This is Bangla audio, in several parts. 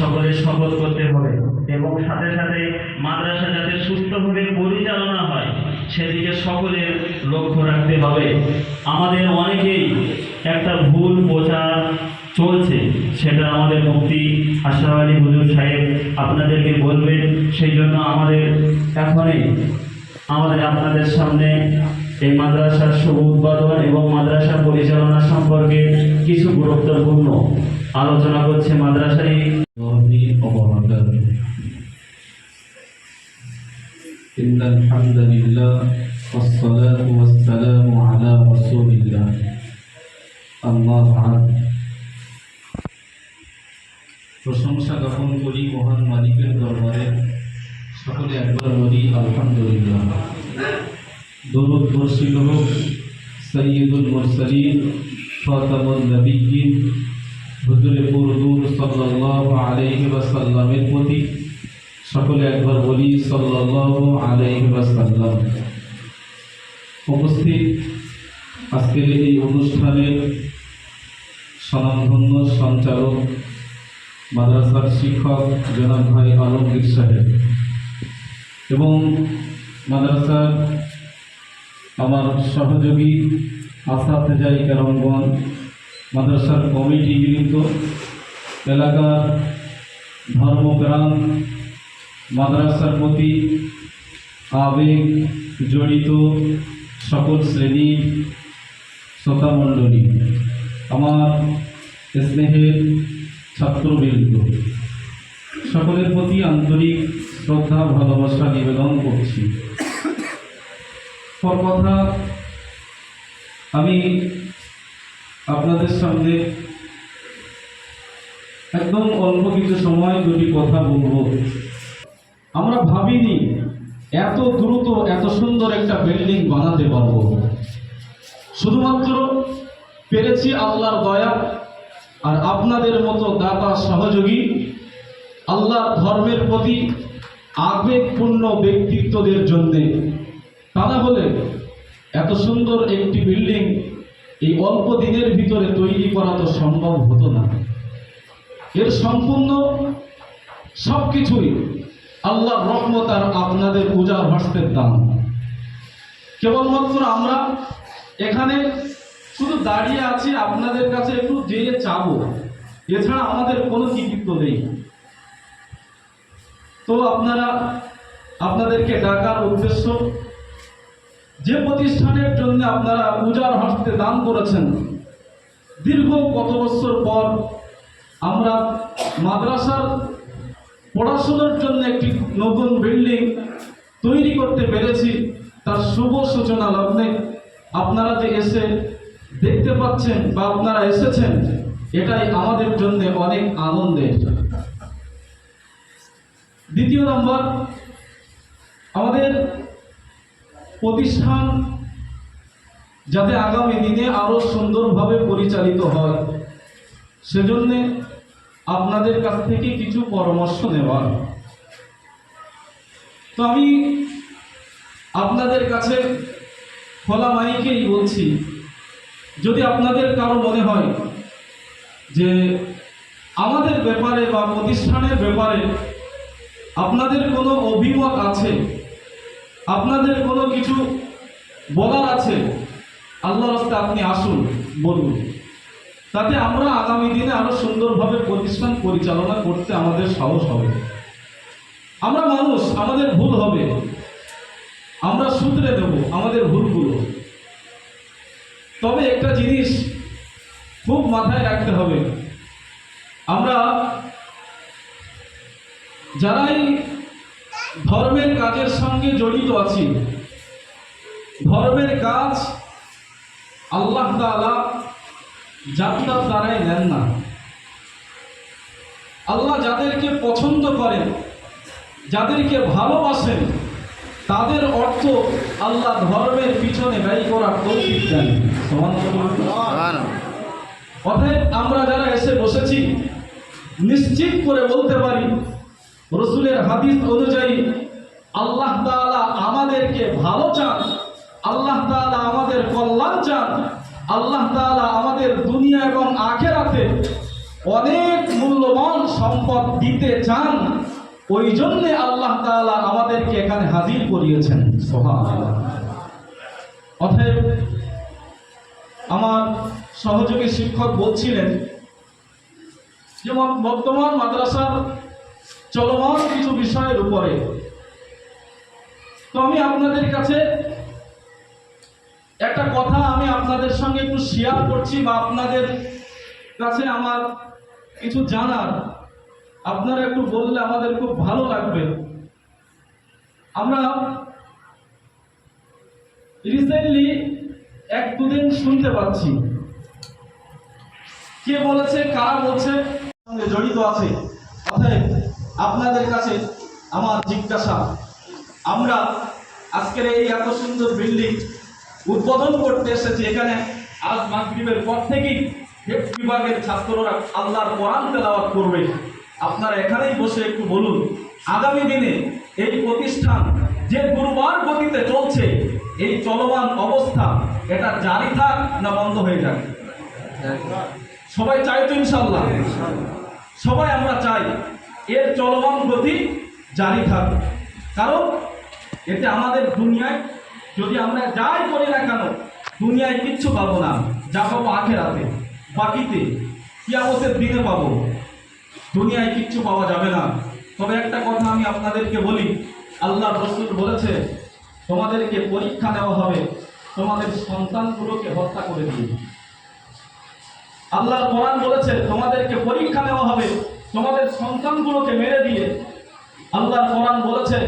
সকলে শপথ করতে হবে। এবং সাথে সাথে মাদ্রাসা যাতে সুস্থভাবে পরিচালনা হয়, সেদিকে সকলের লক্ষ্য রাখতে হবে। আমাদের অনেকেই একটা ভুল প্রচার চলছে, সেটা আমাদের মুক্তি আশরাফ আলী হুজুর সাহেব আপনাদেরকে বলবেন। সেই জন্য আমাদের এখনই আমাদের আপনাদের সামনে এই মাদ্রাসার শুভ উদ্বোধন এবং মাদ্রাসা পরিচালনা সম্পর্কে কিছু গুরুত্বপূর্ণ আলোচনা করছে মাদ্রাসারই الله وبركاته إن الحمد لله والصلاة والسلام على رسول الله أما بعد প্রশংসা জ্ঞাপন করি মহান মালিকের দরবারে সকলে একবার বলি আলহামদুলিল্লাহ দরুদ বর্ষিত হোক সৈয়দুল মুরসালিন খাতামুন নবিয়্যিন হুজুরে পুরদুর সাল্লাল্লাহু আলাইহি ওয়াসাল্লামের প্রতি সকলে একবার বলি সাল্লাল্লাহু আলাইহি ওয়াসাল্লাম। উপস্থিত আজকের এই অনুষ্ঠানের স্বনামধন্য সঞ্চালক মাদ্রাসার শিক্ষক জনাব ভাই আলমগীর সাহেব এবং মাদ্রাসার আমার সহযোগী আসাতেজাই কেরমগঞ্জ মাদ্রাসার কমিটি কমিটিবৃন্দ এলাকার ধর্মপ্রাণ মাদ্রাসার প্রতি আবেগ জড়িত সকল শ্রেণির শ্রোতামণ্ডলী আমার স্নেহের ছাত্রবৃন্দ, সকলের প্রতি আন্তরিক শ্রদ্ধা, ভালোবাসা নিবেদন করছি। কথা আমি আপনাদের সামনে একদম অল্প কিছু সময় দুটি কথা বলব। আমরা ভাবিনি এত দ্রুত, এত সুন্দর একটা বিল্ডিং বানাতে পারব। শুধুমাত্র পেরেছি আল্লাহর দয়া আর আপনাদের মতো দাতা সহযোগী, আল্লাহর ধর্মের প্রতি আবেগপূর্ণ ব্যক্তিত্বদের জন্যে। তা না হলে এত সুন্দর একটি বিল্ডিং এই অল্প দিনের ভিতরে তৈরি করা তো সম্ভব হতো না। এর সম্পূর্ণ সব কিছুই আল্লাহ রহমত আর আপনাদের পূজার হস্তের দান কেবলমাত্র আমরা এখানে শুধু দাঁড়িয়ে আছি, আপনাদের কাছে একটু যেয়ে চাবো। এছাড়া আমাদের কোনো কৃতিত্ব নেই। তো আপনারা, আপনাদেরকে ডাকার উদ্দেশ্য যে প্রতিষ্ঠানের জন্য আপনারা পূজার হস্তে দান করেছেন, দীর্ঘ কত বছর পর আমরা মাদ্রাসার পড়াশোনার জন্য একটি নতুন বিল্ডিং তৈরি করতে পেরেছি, তার শুভ সূচনা লগ্নে আপনারা যে এসে দেখতে পাচ্ছেন বা আপনারা এসেছেন, এটাই আমাদের জন্য অনেক আনন্দের। দ্বিতীয় নম্বর, আমাদের প্রতিষ্ঠান যাতে আগামী দিনে আরও সুন্দরভাবে পরিচালিত হয়। সেজন্যে আপনাদের কাছ থেকে কিছু পরামর্শ নেওয়ার। তো আমি আপনাদের কাছে খোলা মাইকেই বলছি, যদি আপনাদের কারও মনে হয় যে আমাদের ব্যাপারে বা প্রতিষ্ঠানের ব্যাপারে আপনাদের কোনো অভিমত আছে আপনাদের কোনো কিছু বলার আছে? আল্লাহ রাস্তায় আপনি আসুন, বলুন। তাতে আমরা আগামী দিনে আরও সুন্দরভাবে প্রতিষ্ঠান পরিচালনা করতে আমাদের সাহস হবে। আমরা মানুষ, আমাদের ভুল হবে। আমরা শুধরে দেব আমাদের ভুলগুলো। তবে একটা জিনিস খুব মাথায় রাখতে হবে। আমরা যারাই ধর্মের কাজের সঙ্গে জড়িত আছি। ধর্মের কাজ আল্লাহ তাআলা যাত্রার দ্বারাই নেন না। আল্লাহ যাদেরকে পছন্দ করেন, যাদেরকে ভালোবাসেন, তাদের অর্থ আল্লাহ ধর্মের পিছনে ব্যয় করার তৌফিক দেন। অতএব আমরা যারা এসে বসেছি, নিশ্চিত করে বলতে পারি রসুলের হাদিস অনুযায়ী আল্লাহ তাআলা আমাদেরকে ভালো চান, আল্লাহ তাআলা আমাদের কল্যাণ চান, আল্লাহ তাআলা আমাদের দুনিয়া এবং আখেরাতে অনেক মূল্যবান সম্পদ দিতে চান, ওই জন্যে আল্লাহ তাআলা আমাদেরকে এখানে হাজির করিয়েছেন। অতএব আমার সহযোগী শিক্ষক বলছিলেন যেমন বর্তমান মাদ্রাসার চলমান কিছু বিষয়ের উপরে। তো আমি আপনাদের কাছে একটা কথা আমি আপনাদের সঙ্গে একটু শেয়ার করছি বা আপনাদের কাছে আমার কিছু জানার। আপনারা একটু বললে আমাদের খুব ভালো লাগবে। আমরা রিসেন্টলি এক দুদিন শুনতে পাচ্ছি। কে বলেছে, কারা বলছে? জড়িত আছে। আপনাদের কাছে আমার জিজ্ঞাসা, আমরা আজকের এই এত সুন্দর বিল্ডিং উদ্বোধন করতে এসেছি এখানে আজ মাগরিবের পর থেকেই হেফ বিভাগের ছাত্ররা আল্লাহর কোরআন তেলাওয়াত করবে। আপনারা এখানেই বসে একটু বলুন, আগামী দিনে এই প্রতিষ্ঠান যে দুর্বার গতিতে চলছে, এই চলমান অবস্থা এটা জারি থাক না বন্ধ হয়ে যাক? সবাই চাই তো ইনশাল্লাহ সবাই আমরা চাই এর চলমান গতি জারি থাকবে। কারণ এতে আমাদের দুনিয়ায় যদি আমরা যাই করি না কেন, দুনিয়ায় কিচ্ছু পাবো না। যা পাবো আখেরাতে, বাকিতে কিয়ামতের দিনে পাবো। দুনিয়ায় কিচ্ছু পাওয়া যাবে না। তবে একটা কথা আমি আপনাদেরকে বলি আল্লাহ রসুল বলেছে, তোমাদেরকে পরীক্ষা নেওয়া হবে, তোমাদের সন্তানগুলোকে হত্যা করে দিয়ে। আল্লাহর কোরআন বলেছে, তোমাদেরকে পরীক্ষা নেওয়া হবে তোমাদের সন্তানগুলোকে মেরে দিয়ে আল্লাহর কোরআন বলেছে,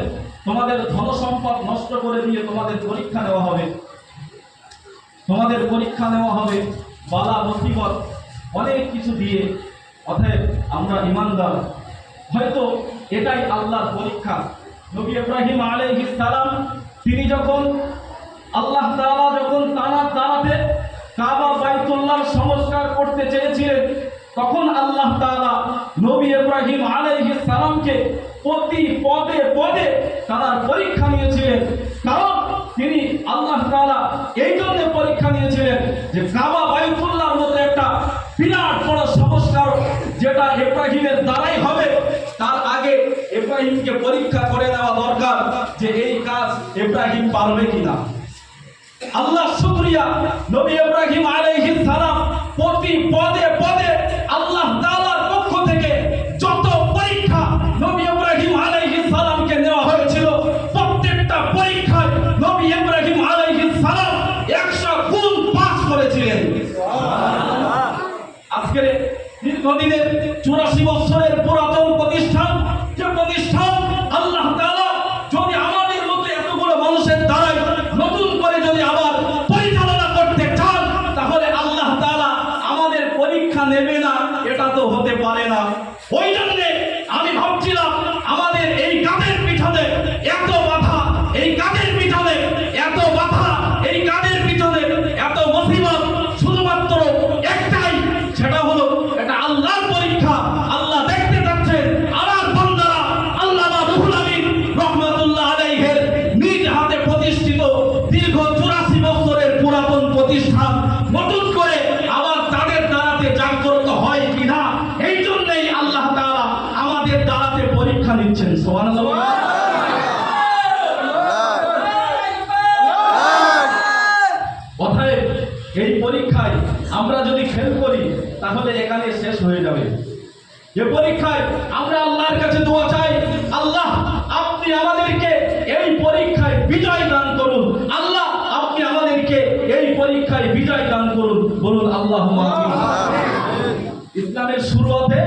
তোমাদের ধন সম্পদ নষ্ট করে দিয়ে তোমাদের পরীক্ষা নেওয়া হবে। তোমাদের পরীক্ষা নেওয়া হবে, বালা মুসিবত, অনেক কিছু দিয়ে। অতএব আমরা ইমানদার। হয়তো এটাই আল্লাহর পরীক্ষা। নবী ইব্রাহিম আলাইহিস সালাম, তিনি যখন আল্লাহ তাআলা যখন তানার দাঁড়াতে কাবা বাইতুল্লাহ সংস্কার করতে চেয়েছিলেন তখন আল্লাহ তাআলা নবী ইব্রাহিম আলাইহিস সালামকে প্রতি পদে পদে তার পরীক্ষা নিয়েছিলেন। কারণ তিনি আল্লাহ তাআলা এই জন্য পরীক্ষা নিয়েছিলেন যে কাবা বাইতুল্লাহর মতো একটা বিরাট বড় সংস্কার যেটা ইব্রাহিমের দ্বারাই হবে, তার আগে ইব্রাহিমকে পরীক্ষা করে নেওয়া দরকার যে এই কাজ ইব্রাহিম পারবে কিনা। আল্লাহ শুকরিয়া নবী ইব্রাহিম আলাইহিস সালাম প্রতি পদে পদে দীর্ঘদিনের চুরাশি বছরের পুরাতন পরীক্ষা আল্লাহ দেখতে যাচ্ছেন। আমার বান্দারা আল্লাহ রুহুল আমিন রহমাতুল্লাহ আলাইহির নিজ হাতে প্রতিষ্ঠিত দীর্ঘ চুরাশি বছরের পুরাতন প্রতিষ্ঠান নতুন করে আবার তাদের দ্বারাতে জাগ্রত হয় কিনা, এই জন্যই আল্লাহ তাআলা আমাদের দ্বারাতে পরীক্ষা নিচ্ছেন। অতএব এই পরীক্ষায় আমরা যদি ফেল করি, তাহলে এখানে শেষ হয়ে যাবে। এ পরীক্ষায় আমরা আল্লাহর কাছে দোয়া চাই আল্লাহ আপনি আমাদেরকে এই পরীক্ষায় বিজয় দান করুন। আল্লাহ আপনি আমাদেরকে এই পরীক্ষায় বিজয় দান করুন। বলুন আল্লাহ ইসলামের শুরুতে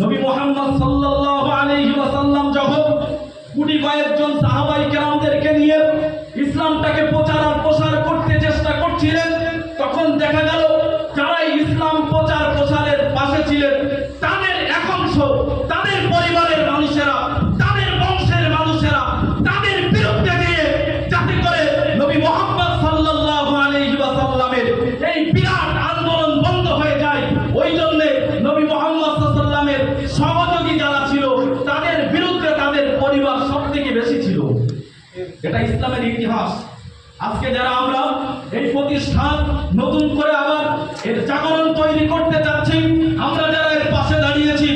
নবী মোহাম্মদ সাল্লাল্লাহু আলাইহি ওয়াসাল্লাম যখন কুড়ি কয়েকজন সাহাবাই কেরামদেরকে নিয়ে ইসলামটাকে প্রচার এটা ইসলামের ইতিহাস। আজকে যারা আমরা এই প্রতিষ্ঠান নতুন করে আবার এর জাগরণ তৈরি করতে যাচ্ছি, আমরা যারা এর পাশে দাঁড়িয়েছি,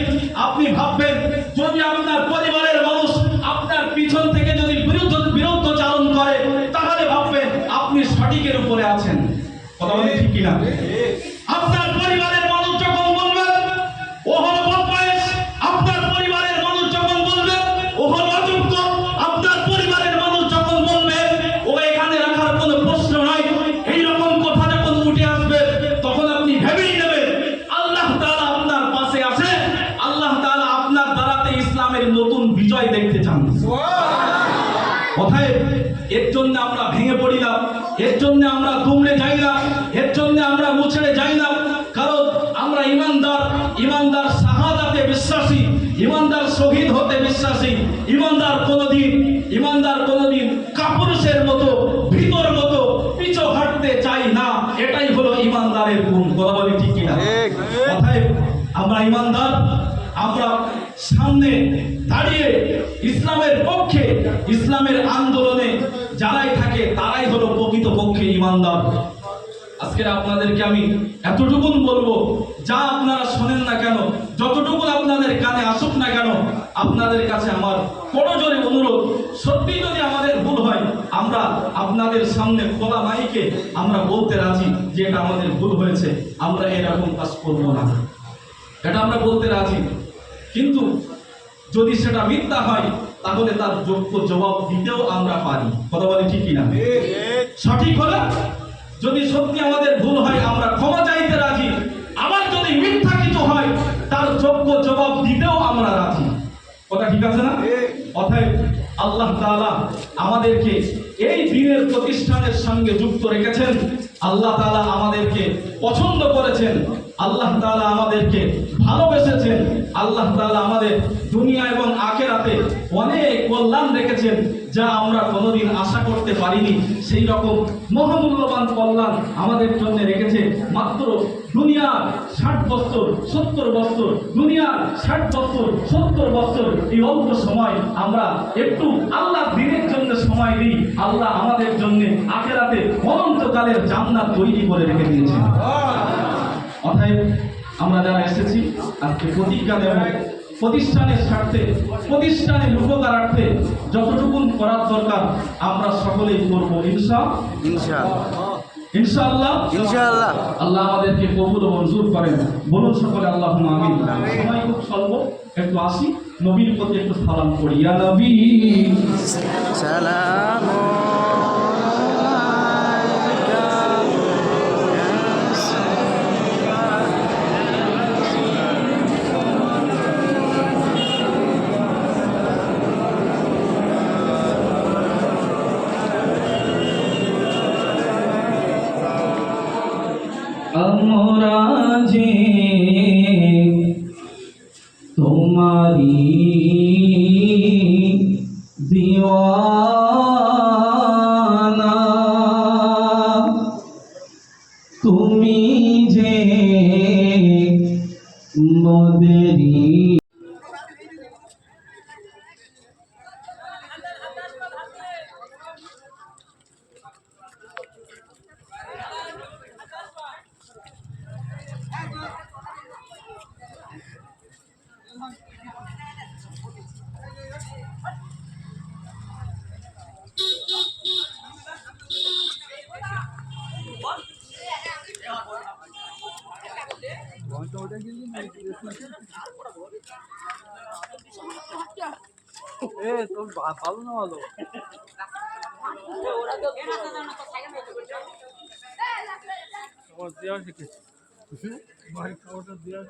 আপনি ভাববেন, যদি আপনার পরিবারের মানুষ আপনার পিছন থেকে যদি বিরুদ্ধ বিরুদ্ধ চালন করে, তাহলে ভাববেন আপনি সঠিকের উপরে আছেন। কথা বলি ঠিক কিনা? বিশ্বাসী ইমানদার শহীদ হতে বিশ্বাসী ইমানদার কোনোদিন ইমানদার কোনোদিন কাপুরুষের মতো ভিতর মতো পিছু হাঁটতে চাই না। এটাই হলো ইমানদারের গুণ কথা বলি ঠিক কিনা? কথায় আমরা ইমানদার আমরা সামনে দাঁড়িয়ে ইসলামের পক্ষে ইসলামের আন্দোলনে যারাই থাকে তারাই হলো প্রকৃত পক্ষে ইমানদার। আজকে আপনাদেরকে আমি এতটুকুন বলব যা আপনারা শোনেন না কেন যতটুকু আপনাদের কানে আসুক না কেন আপনাদের কাছে আমার বড় জোরে অনুরোধ সত্যি যদি আমাদের ভুল হয় আমরা আপনাদের সামনে খোলা মাইকে আমরা বলতে রাজি যে এটা আমাদের ভুল হয়েছে আমরা এরকম কাজ করব না। এটা আমরা বলতে রাজি। কিন্তু যদি সেটা মিথ্যা হয় তাহলে তার যোগ্য জবাব দিতেও আমরা পারি। কথা বলে ঠিক কিনা? সঠিক হলে যদি সত্যি আমাদের ভুল হয় আমরা ক্ষমা চাইতে রাজি। আবার যদি মিথ্যা কিছু হয় তার যোগ্য জবাব দিতেও আমরা রাজি। কথা ঠিক আছে না? অতএব আল্লাহ তালা আমাদেরকে এই দিনের প্রতিষ্ঠানের সঙ্গে যুক্ত রেখেছেন। আল্লাহ তালা আমাদেরকে পছন্দ করেছেন। আল্লাহ তালা আমাদেরকে ভালোবেসেছেন। আল্লাহ তালা আমাদের দুনিয়া এবং আখেরাতে অনেক কল্যাণ রেখেছেন যা আমরা কোনোদিন আশা করতে পারিনি। সেই রকম মহামূল্যবান কল্যাণ আমাদের জন্য রেখেছে মাত্র দুনিয়ার ষাট বছর, সত্তর বছর, দুনিয়ার ষাট বছর, সত্তর বছর এই অল্প সময় আমরা একটু আল্লাহ দিনের জন্য সময় দিই। আল্লাহ আমাদের জন্য আখেরাতে অনন্তকালের জান্নাত তৈরি করে রেখে দিয়েছেন। অতএব আমরা যারা এসেছি আজকে প্রতিজ্ঞা দেব। প্রতিষ্ঠানের স্বার্থে প্রতিষ্ঠানের উপকারার্থে যতটুকুন করার দরকার আমরা সকলেই করব। ইনশা ইনশাআল্লাহ ইনশাআল্লাহ। ইনশাআল্লাহ। আল্লাহ আমাদেরকে কবুল মঞ্জুর করেন। বলুন সকলে আল্লাহ আমিন। সময় খুব স্বল্প একটু আসি। নবীর প্রতি একটু সালাম করি। ইয়া নবী। সালাম তুমি এ তোর ভালো না ভালো? দেওয়া শিখেছি। বাড়ির খাওয়াটা দেওয়া